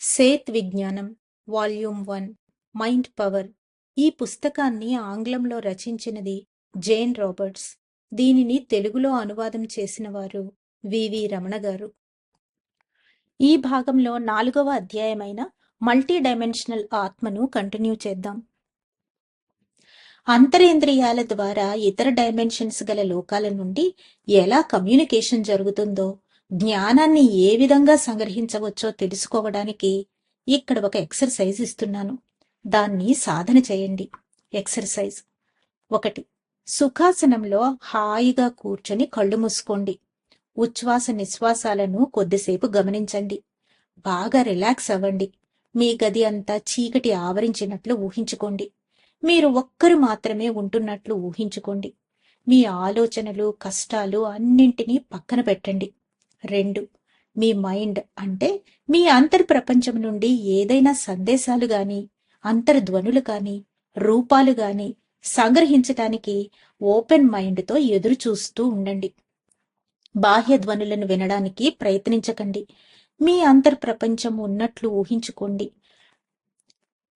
Seth విజ్ఞానం volume one mind power. ఈ పుస్తకాన్ని ఆంగ్లంలో రచించినది జేన్ రాబర్ట్స్. దీనిని తెలుగులో అనువాదం చేసిన వారు వివి రమణ గారు. ఈ భాగంలో నాలుగవ అధ్యాయమైన మల్టీ డైమెన్షనల్ ఆత్మను కంటిన్యూ చేద్దాం. అంతరేంద్రియాల ద్వారా ఇతర డైమెన్షన్స్ గల లోకాల నుండి ఎలా కమ్యూనికేషన్ జరుగుతుందో జ్ఞానాన్ని ఏ విధంగా సంగ్రహించవచ్చో తెలుసుకోవడానికి ఇక్కడ ఒక ఎక్సర్సైజ్ ఇస్తున్నాను. దాన్ని సాధన చేయండి. ఎక్సర్సైజ్. ఒకటి. సుఖాసనంలో హాయిగా కూర్చొని కళ్ళు మూసుకోండి. ఉచ్ఛ్వాస నిశ్వాసాలను కొద్దిసేపు గమనించండి. బాగా రిలాక్స్ అవ్వండి. మీ గది అంతా చీకటి ఆవరించినట్లు ఊహించుకోండి. మీరు ఒక్కరు మాత్రమే ఉంటున్నట్లు ఊహించుకోండి. మీ ఆలోచనలు కష్టాలు అన్నింటినీ పక్కన పెట్టండి. రెండు. మీ మైండ్ అంటే మీ అంతర్ ప్రపంచం నుండి ఏదైనా సందేశాలు గాని అంతర్ధ్వనులు కానీ రూపాలు గాని సంగ్రహించటానికి ఓపెన్ మైండ్తో ఎదురు చూస్తూ ఉండండి. బాహ్య ధ్వనులను వినడానికి ప్రయత్నించకండి. మీ అంతర్ ప్రపంచం ఉన్నట్లు ఊహించుకోండి.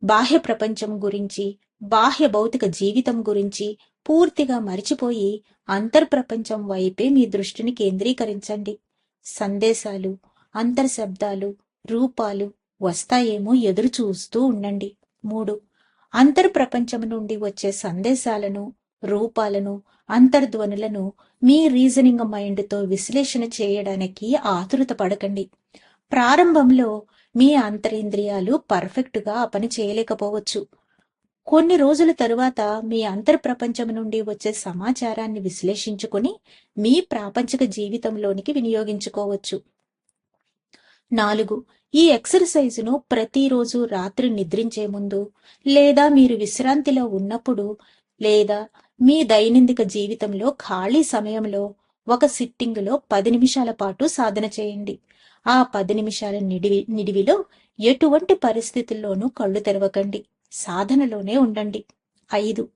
బాహ్య ప్రపంచం గురించి బాహ్య భౌతిక జీవితం గురించి పూర్తిగా మరిచిపోయి అంతర్ ప్రపంచం వైపే మీ దృష్టిని కేంద్రీకరించండి. సందేశాలు అంతర్శబ్దాలు రూపాలు వస్తాయేమో ఎదురు చూస్తూ ఉండండి. మూడు అంతర్ప్రపంచం నుండి వచ్చే సందేశాలను రూపాలను అంతర్ధ్వనులను మీ రీజనింగ్ మైండ్తో విశ్లేషణ చేయడానికి ఆతురత పడకండి. ప్రారంభంలో మీ అంతరింద్రియాలు పర్ఫెక్ట్గా పని చేయలేకపోవచ్చు. కొన్ని రోజుల తరువాత మీ అంతర్ప్రపంచం నుండి వచ్చే సమాచారాన్ని విశ్లేషించుకొని మీ ప్రాపంచిక జీవితంలోనికి వినియోగించుకోవచ్చు. నాలుగు ఈ ఎక్సర్సైజ్ను ప్రతిరోజు రాత్రి నిద్రించే ముందు లేదా మీరు విశ్రాంతిలో ఉన్నప్పుడు లేదా మీ దైనందిక జీవితంలో ఖాళీ సమయంలో ఒక సిట్టింగులో పది నిమిషాల పాటు సాధన చేయండి. ఆ పది నిమిషాల నిడివి నిడివిలో ఎటువంటి పరిస్థితుల్లోనూ కళ్ళు తెరవకండి. సాధనలోనే ఉండండి. ఐదు.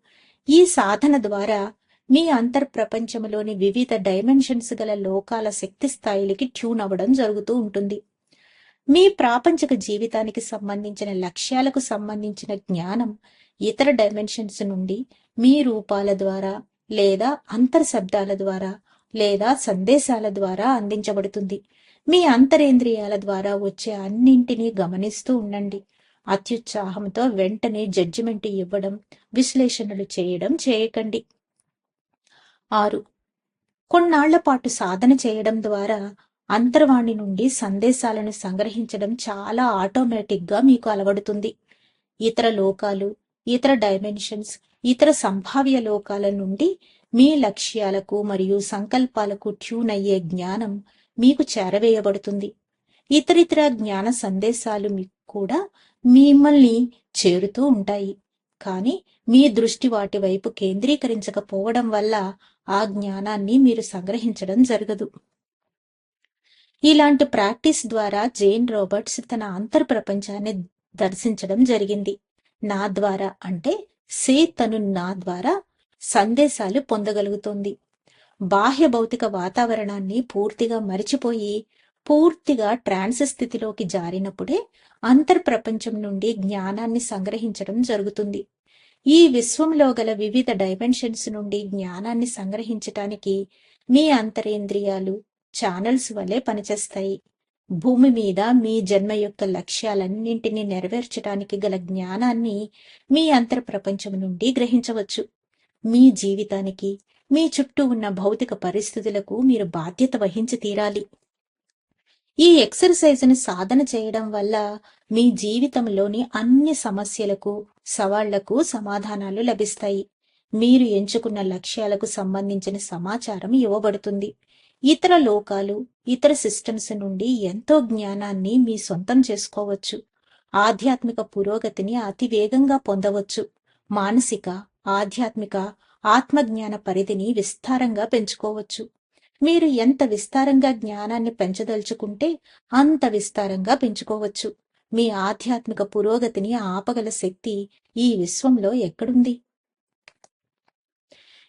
ఈ సాధన ద్వారా మీ అంతర్ ప్రపంచంలోని వివిధ డైమెన్షన్స్ గల లోకాల శక్తి స్థాయిలకి ట్యూన్ అవ్వడం జరుగుతూ ఉంటుంది. మీ ప్రాపంచిక జీవితానికి సంబంధించిన లక్ష్యాలకు సంబంధించిన జ్ఞానం ఇతర డైమెన్షన్స్ నుండి మీ రూపాల ద్వారా లేదా అంతర్ శబ్దాల ద్వారా లేదా సందేశాల ద్వారా అందించబడుతుంది. మీ అంతరేంద్రియాల ద్వారా వచ్చే అన్నింటినీ గమనిస్తూ ఉండండి. అత్యుత్సాహంతో వెంటనే జడ్జిమెంట్ ఇవ్వడం విశ్లేషణలు చేయడం చేయకండి. ఆరు. కొన్నాళ్ళ పాటు సాధన చేయడం ద్వారా అంతర్వాణి నుండి సందేశాలను సంగ్రహించడం చాలా ఆటోమేటిక్గా మీకు అలవడుతుంది. ఇతర లోకాలు ఇతర డైమెన్షన్స్ ఇతర సంభావ్య లోకాల నుండి మీ లక్ష్యాలకు మరియు సంకల్పాలకు ట్యూన్ అయ్యే జ్ఞానం మీకు చేరవేయబడుతుంది. ఇతరితర జ్ఞాన సందేశాలు మీకు కూడా మిమ్మల్ని చేరుతూ ఉంటాయి. కానీ మీ దృష్టి వాటి వైపు కేంద్రీకరించకపోవడం వల్ల ఆ జ్ఞానాన్ని మీరు సంగ్రహించడం జరగదు. ఇలాంటి ప్రాక్టీస్ ద్వారా జేన్ రాబర్ట్స్ తన అంతర్ ప్రపంచాన్ని దర్శించడం జరిగింది. నా ద్వారా అంటే సే తను నా ద్వారా సందేశాలు పొందగలుగుతుంది. బాహ్య భౌతిక వాతావరణాన్ని పూర్తిగా మరిచిపోయి పూర్తిగా ట్రాన్స్ స్థితిలోకి జారినప్పుడే అంతర్ప్రపంచం నుండి జ్ఞానాన్ని సంగ్రహించడం జరుగుతుంది. ఈ విశ్వంలో గల వివిధ డైమెన్షన్స్ నుండి జ్ఞానాన్ని సంగ్రహించటానికి మీ అంతరేంద్రియాలు ఛానల్స్ వలె పనిచేస్తాయి. భూమి మీద మీ జన్మ యొక్క లక్ష్యాలన్నింటినీ నెరవేర్చడానికి గల జ్ఞానాన్ని మీ అంతర్ ప్రపంచం నుండి గ్రహించవచ్చు. మీ జీవితానికి మీ చుట్టూ ఉన్న భౌతిక పరిస్థితులకు మీరు బాధ్యత వహించి తీరాలి. ఈ ఎక్సర్సైజ్ను సాధన చేయడం వల్ల మీ జీవితంలోని అన్ని సమస్యలకు సవాళ్ళకు సమాధానాలు లభిస్తాయి. మీరు ఎంచుకున్న లక్ష్యాలకు సంబంధించిన సమాచారం ఇవ్వబడుతుంది. ఇతర లోకాలు ఇతర సిస్టమ్స్ నుండి ఎంతో జ్ఞానాన్ని మీ సొంతం చేసుకోవచ్చు. ఆధ్యాత్మిక పురోగతిని అతి వేగంగా పొందవచ్చు. మానసిక ఆధ్యాత్మిక ఆత్మజ్ఞాన పరిధిని విస్తారంగా పెంచుకోవచ్చు. మీరు ఎంత విస్తారంగా జ్ఞానాన్ని పెంచదలుచుకుంటే అంత విస్తారంగా పెంచుకోవచ్చు. మీ ఆధ్యాత్మిక పురోగతిని ఆపగల శక్తి ఈ విశ్వంలో ఎక్కడుంది?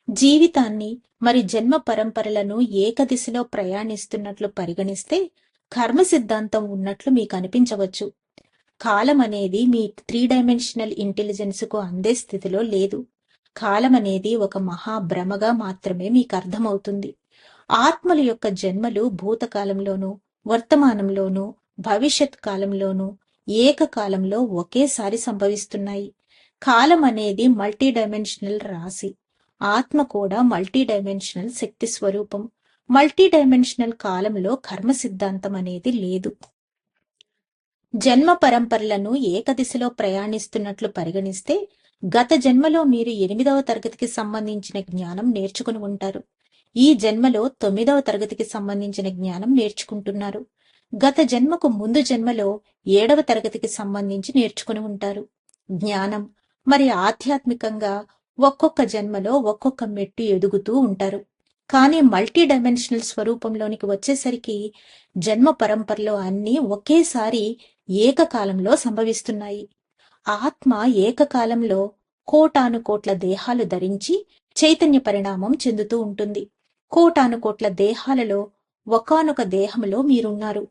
జీవితాన్ని మరి జన్మ పరంపరలను ఏకదిశలో ప్రయాణిస్తున్నట్లు పరిగణిస్తే కర్మ సిద్ధాంతం ఉన్నట్లు మీకు అనిపించవచ్చు. కాలం అనేది మీ త్రీ డైమెన్షనల్ ఇంటెలిజెన్స్కు అందే స్థితిలో లేదు. కాలం అనేది ఒక మహాభ్రమగా మాత్రమే మీకు అర్థమవుతుంది. ఆత్మల యొక్క జన్మలు భూతకాలంలోనూ వర్తమానంలోనూ భవిష్యత్ కాలంలోనూ ఏకకాలంలో ఒకేసారి సంభవిస్తున్నాయి. కాలం అనేది మల్టీ డైమెన్షనల్ రాశి. ఆత్మ కూడా మల్టీ డైమెన్షనల్ శక్తి స్వరూపం. మల్టీ డైమెన్షనల్ కాలంలో కర్మ సిద్ధాంతం అనేది లేదు. జన్మ పరంపరలను ఏకదిశలో ప్రయాణిస్తున్నట్లు పరిగణిస్తే గత జన్మలో మీరు ఎనిమిదవ తరగతికి సంబంధించిన జ్ఞానం నేర్చుకుని ఉంటారు. ఈ జన్మలో తొమ్మిదవ తరగతికి సంబంధించిన జ్ఞానం నేర్చుకుంటున్నారు. గత జన్మకు ముందు జన్మలో ఏడవ తరగతికి సంబంధించి నేర్చుకుని ఉంటారు. జ్ఞానం మరి ఆధ్యాత్మికంగా ఒక్కొక్క జన్మలో ఒక్కొక్క మెట్టు ఎదుగుతూ ఉంటారు. కానీ మల్టీ డైమెన్షనల్ స్వరూపంలోనికి వచ్చేసరికి జన్మ పరంపరలో అన్నీ ఒకేసారి ఏకకాలంలో సంభవిస్తున్నాయి. ఆత్మ ఏకకాలంలో కోటాను కోట్ల దేహాలు ధరించి చైతన్య పరిణామం చెందుతూ ఉంటుంది. కోటానుకోట్ల దేహాలలో ఒకానొక దేహంలో మీరున్నారు.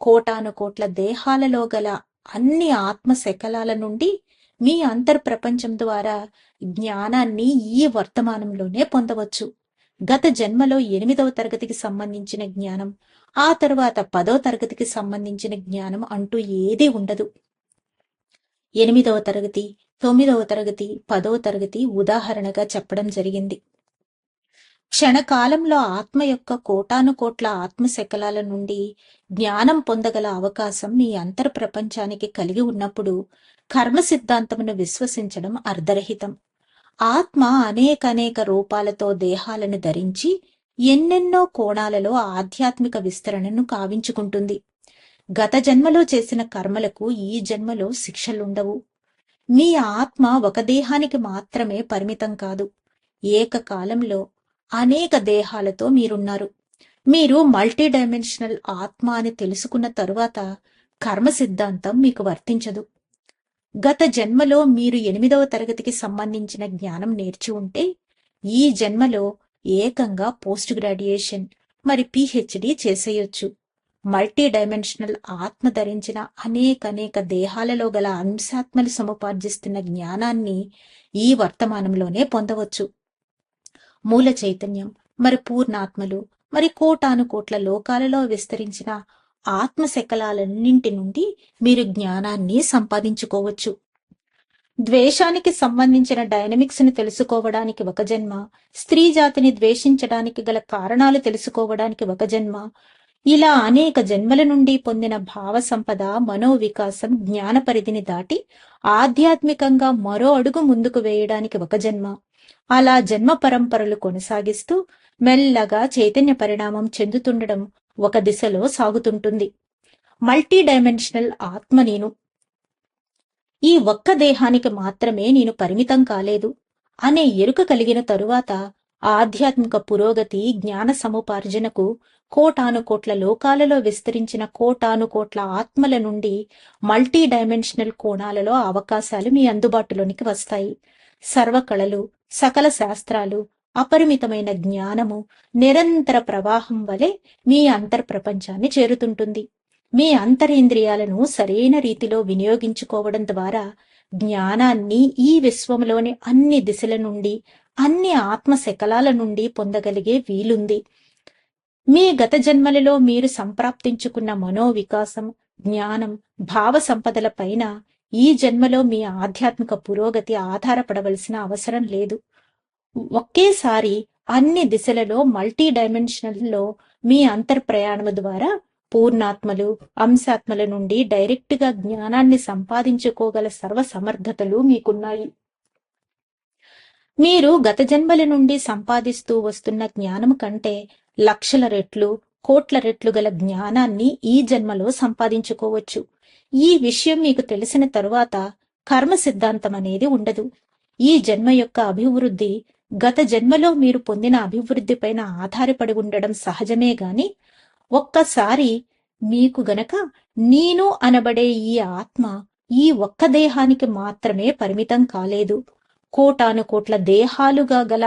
కోటాను కోట్ల దేహాలలో గల అన్ని ఆత్మ శకలాల నుండి మీ అంతర్ప్రపంచం ద్వారా జ్ఞానాన్ని ఈ వర్తమానంలోనే పొందవచ్చు. గత జన్మలో ఎనిమిదవ తరగతికి సంబంధించిన జ్ఞానం ఆ తరువాత పదో తరగతికి సంబంధించిన జ్ఞానం అంటూ ఏదీ ఉండదు. ఎనిమిదవ తరగతి తొమ్మిదవ తరగతి పదవ తరగతి ఉదాహరణగా చెప్పడం జరిగింది. క్షణకాలంలో ఆత్మ యొక్క కోటాను కోట్ల ఆత్మ శకలాల నుండి జ్ఞానం పొందగల అవకాశం మీ అంతర్ ప్రపంచానికి కలిగి ఉన్నప్పుడు కర్మ సిద్ధాంతమును విశ్వసించడం అర్ధరహితం. ఆత్మ అనేకనేక రూపాలతో దేహాలను ధరించి ఎన్నెన్నో కోణాలలో ఆధ్యాత్మిక విస్తరణను కావించుకుంటుంది. గత జన్మలో చేసిన కర్మలకు ఈ జన్మలో శిక్షలుండవు. మీ ఆత్మ ఒక దేహానికి మాత్రమే పరిమితం కాదు. ఏకకాలంలో అనేక దేహాలతో మీరున్నారు. మీరు మల్టీ డైమెన్షనల్ ఆత్మ అని తెలుసుకున్న తరువాత కర్మ సిద్ధాంతం మీకు వర్తించదు. గత జన్మలో మీరు ఎనిమిదవ తరగతికి సంబంధించిన జ్ఞానం నేర్చి ఉంటే ఈ జన్మలో ఏకంగా పోస్ట్ గ్రాడ్యుయేషన్ మరి పిహెచ్డి చేసేయొచ్చు. మల్టీ డైమెన్షనల్ ఆత్మ ధరించిన అనేక అనేక దేహాలలో గల అంశాత్మలు సముపార్జిస్తున్న జ్ఞానాన్ని ఈ వర్తమానంలోనే పొందవచ్చు. మూల చైతన్యం మరి పూర్ణాత్మలు మరి కోటాను కోట్ల లోకాలలో విస్తరించిన ఆత్మ శకలాలన్నింటి నుండి మీరు జ్ఞానాన్ని సంపాదించుకోవచ్చు. ద్వేషానికి సంబంధించిన డైనమిక్స్ని తెలుసుకోవడానికి ఒక జన్మ స్త్రీ జాతిని ద్వేషించడానికి గల కారణాలు తెలుసుకోవడానికి ఒక జన్మ ఇలా అనేక జన్మల నుండి పొందిన భావ సంపద మనోవికాసం జ్ఞాన పరిధిని దాటి ఆధ్యాత్మికంగా మరో అడుగు ముందుకు వేయడానికి ఒక జన్మ. అలా జన్మ పరంపరలు కొనసాగిస్తూ మెల్లగా చైతన్య పరిణామం చెందుతుండడం ఒక దిశలో సాగుతుంటుంది. మల్టీ డైమెన్షనల్ ఆత్మ నేను. ఈ ఒక్క దేహానికి మాత్రమే నేను పరిమితం కాలేదు. అనే ఎరుక కలిగిన తరువాత ఆధ్యాత్మిక పురోగతి జ్ఞాన సముపార్జనకు కోటాను కోట్ల లోకాలలో విస్తరించిన కోటాను కోట్ల ఆత్మల నుండి మల్టీ డైమెన్షనల్ కోణాలలో అవకాశాలు మీ అందుబాటులోనికి వస్తాయి. సర్వకళలు సకల శాస్త్రాలు అపరిమితమైన జ్ఞానము నిరంతర ప్రవాహం వలె మీ అంతర్ప్రపంచాన్ని చేరుతుంటుంది. మీ అంతరేంద్రియాలను సరైన రీతిలో వినియోగించుకోవడం ద్వారా జ్ఞానాన్ని ఈ విశ్వంలోని అన్ని దిశల నుండి అన్ని ఆత్మ శకలాల నుండి పొందగలిగే వీలుంది. మీ గత జన్మలలో మీరు సంప్రాప్తించుకున్న మనోవికాసం జ్ఞానం భావ సంపదల పైన ఈ జన్మలో మీ ఆధ్యాత్మిక పురోగతి ఆధారపడవలసిన అవసరం లేదు. ఒకేసారి అన్ని దిశలలో మల్టీ డైమెన్షనల్లో మీ అంతర్ప్రయాణము ద్వారా పూర్ణాత్మలు అంశాత్మల నుండి డైరెక్ట్గా జ్ఞానాన్ని సంపాదించుకోగల సర్వ సమర్థతలు మీకున్నాయి. మీరు గత జన్మల నుండి సంపాదిస్తూ వస్తున్న జ్ఞానం కంటే లక్షల రెట్లు కోట్ల రెట్లు గల జ్ఞానాన్ని ఈ జన్మలో సంపాదించుకోవచ్చు. ఈ విషయం మీకు తెలిసిన తరువాత కర్మ సిద్ధాంతం అనేది ఉండదు. ఈ జన్మ యొక్క అభివృద్ధి గత జన్మలో మీరు పొందిన అభివృద్ధి పైన ఆధారపడి ఉండడం సహజమే గాని ఒక్కసారి మీకు గనక నేను అనబడే ఈ ఆత్మ ఈ ఒక్క దేహానికి మాత్రమే పరిమితం కాలేదు. కోటాను కోట్ల దేహాలుగా గల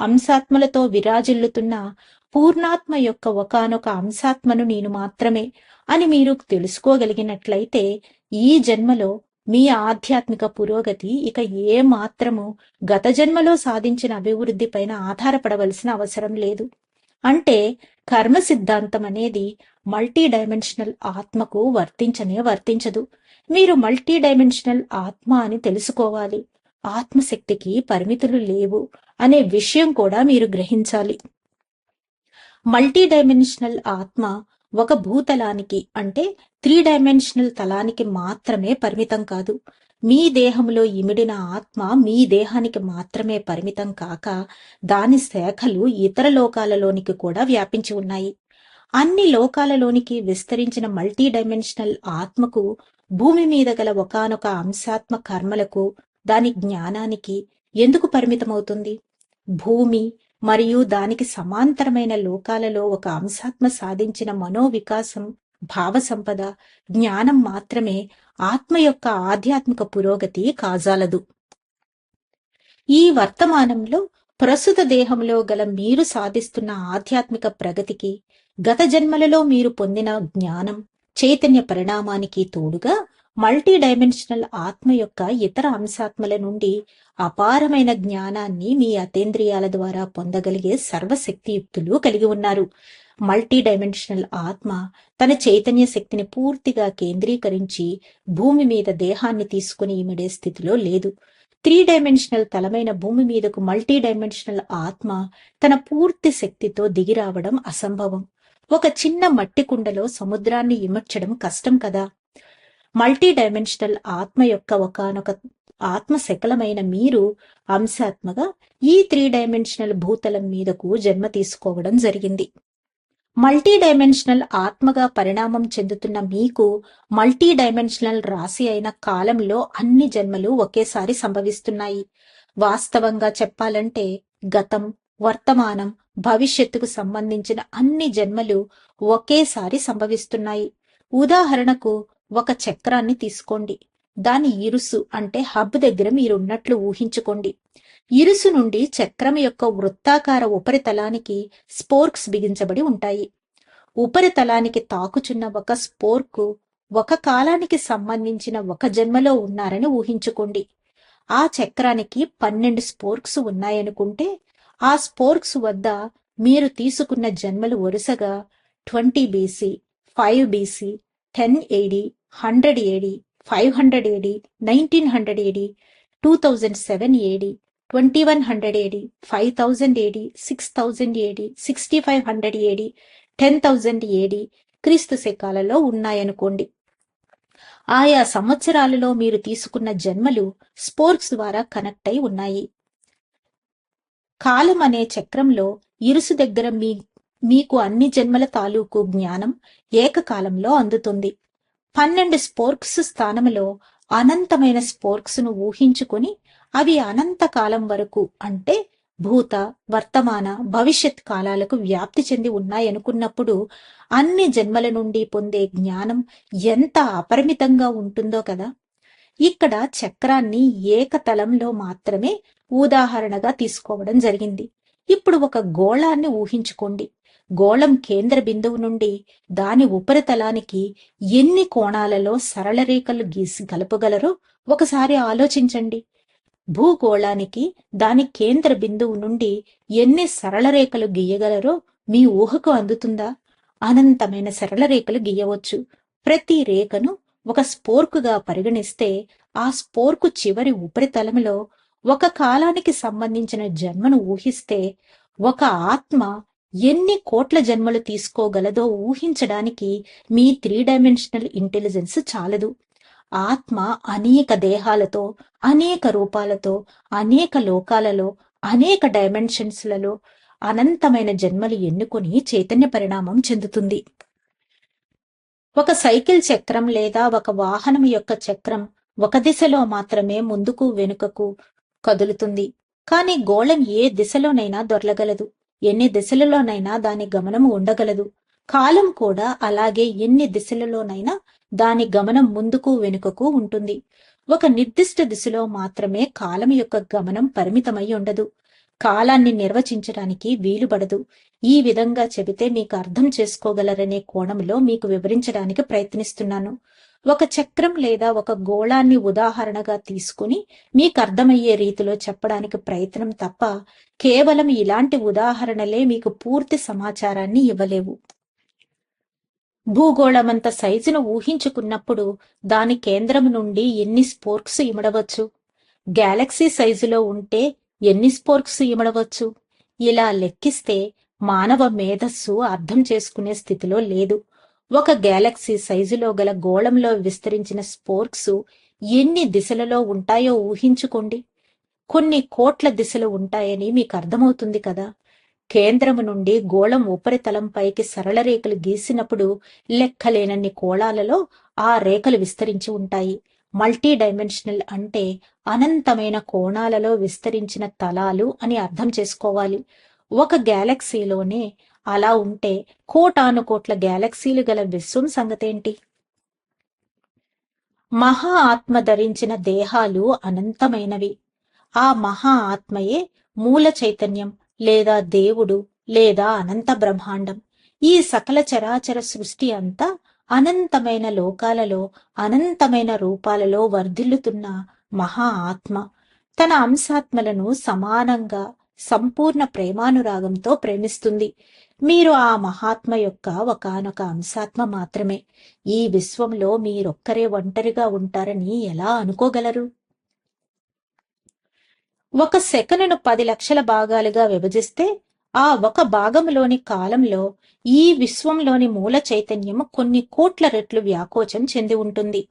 అంశాత్మలతో విరాజిల్లుతున్న పూర్ణాత్మ యొక్క ఒకానొక అంశాత్మను నేను మాత్రమే అని మీరు తెలుసుకోగలిగినట్లయితే ఈ జన్మలో మీ ఆధ్యాత్మిక పురోగతి ఇక ఏ మాత్రము గత జన్మలో సాధించిన అభివృద్ధి పైన ఆధారపడవలసిన అవసరం లేదు. అంటే కర్మ సిద్ధాంతం అనేది మల్టీ డైమెన్షనల్ ఆత్మకు వర్తించనే వర్తించదు. మీరు మల్టీ డైమెన్షనల్ ఆత్మ అని తెలుసుకోవాలి. ఆత్మశక్తికి పరిమితులు లేవు. అనే విషయం కూడా మీరు గ్రహించాలి. మల్టీ డైమెన్షనల్ ఆత్మ ఒక భూతలానికి అంటే త్రీ డైమెన్షనల్ తలానికి మాత్రమే పరిమితం కాదు. మీ దేహంలో ఇమిడిన ఆత్మ మీ దేహానికి మాత్రమే పరిమితం కాక దాని శాఖలు ఇతర లోకాలలోనికి కూడా వ్యాపించి ఉన్నాయి. అన్ని లోకాలలోనికి విస్తరించిన మల్టీ డైమెన్షనల్ ఆత్మకు భూమి మీద గల ఒకానొక అంశాత్మ కర్మలకు దాని జ్ఞానానికి ఎందుకు పరిమితమవుతుంది? భూమి మరియు దానికి సమాంతరమైన లోకాలలో ఒక అంశాత్మ సాధించిన మనోవికాసం భావ సంపద జ్ఞానం మాత్రమే ఆత్మ యొక్క ఆధ్యాత్మిక పురోగతి కాజాలదు. ఈ వర్తమానంలో ప్రస్తుత దేహంలో గల మీరు సాధిస్తున్న ఆధ్యాత్మిక ప్రగతికి గత జన్మలలో మీరు పొందిన జ్ఞానం చైతన్య పరిణామానికి తోడుగా మల్టీ డైమెన్షనల్ ఆత్మ యొక్క ఇతర అంశాత్మల నుండి అపారమైన జ్ఞానాన్ని మీ అతేంద్రియాల ద్వారా పొందగలిగే సర్వశక్తియుక్తులు కలిగి ఉన్నారు. మల్టీ డైమెన్షనల్ ఆత్మ తన చైతన్య శక్తిని పూర్తిగా కేంద్రీకరించి భూమి మీద దేహాన్ని తీసుకుని ఇమిడే స్థితిలో లేదు. త్రీ డైమెన్షనల్ తలమైన భూమి మీదకు మల్టీ డైమెన్షనల్ ఆత్మ తన పూర్తి శక్తితో దిగిరావడం అసంభవం. ఒక చిన్న మట్టి కుండలో సముద్రాన్ని ఇమర్చడం కష్టం కదా? మల్టీ డైమెన్షనల్ ఆత్మ యొక్క ఒకనొక ఆత్మ శకలమైన మీరు అంశాత్మగా ఈ త్రీ డైమెన్షనల్ భూతలం మీదకు జన్మ తీసుకోవడం జరిగింది. మల్టీ డైమెన్షనల్ ఆత్మగా పరిణామం చెందుతున్న మీకు మల్టీ డైమెన్షనల్ రాశి అయిన కాలంలో అన్ని జన్మలు ఒకేసారి సంభవిస్తున్నాయి. వాస్తవంగా చెప్పాలంటే గతం వర్తమానం భవిష్యత్తుకు సంబంధించిన అన్ని జన్మలు ఒకేసారి సంభవిస్తున్నాయి. ఉదాహరణకు ఒక చక్రాన్ని తీసుకోండి. దాని ఇరుసు అంటే హబ్ దగ్గర మీరున్నట్లు ఊహించుకోండి. ఇరుసు నుండి చక్రం యొక్క వృత్తాకార ఉపరితలానికి స్పోర్క్స్ బిగించబడి ఉంటాయి. ఉపరితలానికి తాకుచున్న ఒక స్పోర్కు ఒక కాలానికి సంబంధించిన ఒక జన్మలో ఉన్నారని ఊహించుకోండి. ఆ చక్రానికి పన్నెండు స్పోర్క్స్ ఉన్నాయనుకుంటే ఆ స్పోర్క్స్ వద్ద మీరు తీసుకున్న జన్మలు వరుసగా twenty BC five BC ten AD hundred AD five hundred AD nineteen hundred AD two thousand seven AD twenty one hundred AD five thousand AD six thousand AD sixty five hundred AD ten thousand AD క్రీస్తు శకాలలో ఉన్నాయనుకోండి. ఆయా సంవత్సరాలలో మీరు తీసుకున్న జన్మలు స్పోర్క్స్ ద్వారా connect అయి ఉన్నాయి. కాలం అనే చక్రంలో ఇరుసు దగ్గర మీ మీకు అన్ని జన్మల తాలూకు జ్ఞానం ఏకకాలంలో అందుతుంది. పన్నెండు స్పోర్క్స్ స్థానంలో అనంతమైన స్పోర్క్స్ను ఊహించుకొని అవి అనంత కాలం వరకు అంటే భూత వర్తమాన భవిష్యత్ కాలాలకు వ్యాప్తి చెంది ఉన్నాయనుకున్నప్పుడు అన్ని జన్మల నుండి పొందే జ్ఞానం ఎంత అపరిమితంగా ఉంటుందో కదా. ఇక్కడ చక్రాన్ని ఏకతలంలో మాత్రమే ఉదాహరణగా తీసుకోవడం జరిగింది. ఇప్పుడు ఒక గోళాన్ని ఊహించుకోండి. గోళం కేంద్ర బిందువు నుండి దాని ఉపరితలానికి ఎన్ని కోణాలలో సరళ రేఖలు గీసి కలపగలరో ఒకసారి ఆలోచించండి. భూగోళానికి దాని కేంద్ర బిందువు నుండి ఎన్ని సరళ రేఖలు గీయగలరో మీ ఊహకు అందుతుందా? అనంతమైన సరళ రేఖలు గీయవచ్చు. ప్రతి రేఖను ఒక స్పోర్కుగా పరిగణిస్తే ఆ స్పోర్కు చివరి ఉపరితలంలో ఒక కాలానికి సంబంధించిన జన్మను ఊహిస్తే ఒక ఆత్మ ఎన్ని కోట్ల జన్మలు తీసుకోగలదో ఊహించడానికి మీ త్రీ డైమెన్షనల్ ఇంటెలిజెన్స్ చాలదు. ఆత్మ అనేక దేహాలతో అనేక రూపాలతో అనేక లోకాలలో అనేక డైమెన్షన్స్లలో అనంతమైన జన్మలు ఎన్నుకొని చైతన్య పరిణామం చెందుతుంది. ఒక సైకిల్ చక్రం లేదా ఒక వాహనం యొక్క చక్రం ఒక దిశలో మాత్రమే ముందుకు వెనుకకు కదులుతుంది. కానీ గోళం ఏ దిశలోనైనా దొరలగలదు. ఎన్ని దిశలలోనైనా దాని గమనము ఉండగలదు. కాలం కూడా అలాగే ఎన్ని దిశలలోనైనా దాని గమనం ముందుకు వెనుకకు ఉంటుంది. ఒక నిర్దిష్ట దిశలో మాత్రమే కాలం యొక్క గమనం పరిమితమై ఉండదు. కాలాన్ని నిర్వచించడానికి వీలుపడదు. ఈ విధంగా చెబితే మీకు అర్థం చేసుకోగలరనే కోణంలో మీకు వివరించడానికి ప్రయత్నిస్తున్నాను. ఒక చక్రం లేదా ఒక గోళాన్ని ఉదాహరణగా తీసుకుని మీకు అర్థమయ్యే రీతిలో చెప్పడానికి ప్రయత్నం తప్ప కేవలం ఇలాంటి ఉదాహరణలే మీకు పూర్తి సమాచారాన్ని ఇవ్వలేవు. భూగోళమంత సైజును ఊహించుకున్నప్పుడు దాని కేంద్రం నుండి ఎన్ని స్పోర్క్స్ ఇమడవచ్చు? గ్యాలక్సీ సైజులో ఉంటే ఎన్ని స్పోర్క్స్ ఇమడవచ్చు? ఇలా లెక్కిస్తే మానవ మేధస్సు అర్థం చేసుకునే స్థితిలో లేదు. ఒక గ్యాలక్సీ సైజులో గల గోళంలో విస్తరించిన స్పోర్క్స్ ఎన్ని దిశలలో ఉంటాయో ఊహించుకోండి. కొన్ని కోట్ల దిశలు ఉంటాయని మీకు అర్థమవుతుంది కదా. కేంద్రము నుండి గోళం ఉపరితలంపైకి సరళ రేఖలు గీసినప్పుడు లెక్కలేనన్ని కోణాలలో ఆ రేఖలు విస్తరించి ఉంటాయి. మల్టీ డైమెన్షనల్ అంటే అనంతమైన కోణాలలో విస్తరించిన తలాలు అని అర్థం చేసుకోవాలి. ఒక గ్యాలక్సీలోనే అలా ఉంటే కోటానుకోట్ల గ్యాలక్సీలు గల విశ్వం సంగతేంటి? మహా ఆత్మ ధరించిన దేహాలు అనంతమైనవి. ఆ మహా ఆత్మయే మూల చైతన్యం లేదా దేవుడు లేదా అనంత బ్రహ్మాండం. ఈ సకల చరాచర సృష్టి అంతా అనంతమైన లోకాలలో అనంతమైన రూపాలలో వర్ధిల్లుతున్న మహా ఆత్మ. తన అంశాత్మలను సమానంగా సంపూర్ణ ప్రేమానురాగంతో ప్రేమిస్తుంది. మీరు ఆ మహాత్మ యొక్క ఒకనొక అంశాత్మ మాత్రమే. ఈ విశ్వంలో మీరొక్కరే ఒంటరిగా ఉంటారని ఎలా అనుకోగలరు? ఒక సెకనును పది లక్షల భాగాలుగా విభజిస్తే ఆ ఒక భాగంలోని కాలంలో ఈ విశ్వంలోని మూల చైతన్యం కొన్ని కోట్ల రెట్లు వ్యాకోచం చెంది ఉంటుంది.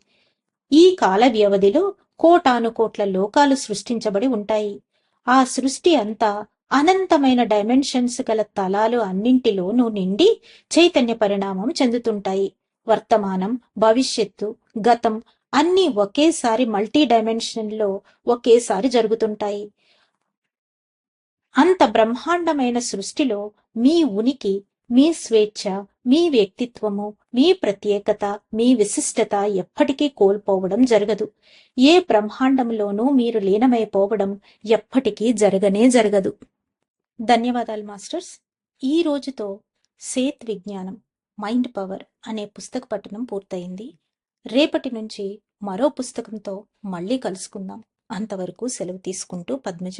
ఈ కాల వ్యవధిలో కోటాను కోట్ల లోకాలు సృష్టించబడి ఉంటాయి. ఆ సృష్టి అంతా అనంతమైన డైమెన్షన్స్ గల తలాలు అన్నింటిలోనూ నిండి చైతన్య పరిణామం చెందుతుంటాయి. వర్తమానం భవిష్యత్తు గతం అన్నీ ఒకేసారి మల్టీ డైమెన్షన్లో ఒకేసారి జరుగుతుంటాయి. అంత బ్రహ్మాండమైన సృష్టిలో మీ ఉనికి మీ స్వేచ్ఛ మీ వ్యక్తిత్వము మీ ప్రత్యేకత మీ విశిష్టత ఎప్పటికీ కోల్పోవడం జరగదు. ఏ బ్రహ్మాండంలోనూ మీరు లీనమైపోవడం ఎప్పటికీ జరగనే జరగదు. ధన్యవాదాలు మాస్టర్స్. ఈ రోజుతో సేత్ విజ్ఞానం మైండ్ పవర్ అనే పుస్తక పఠనం పూర్తయింది. రేపటి నుంచి మరో పుస్తకంతో మళ్ళీ కలుసుకుందాం. అంతవరకు సెలవు తీసుకుంటూ పద్మజ.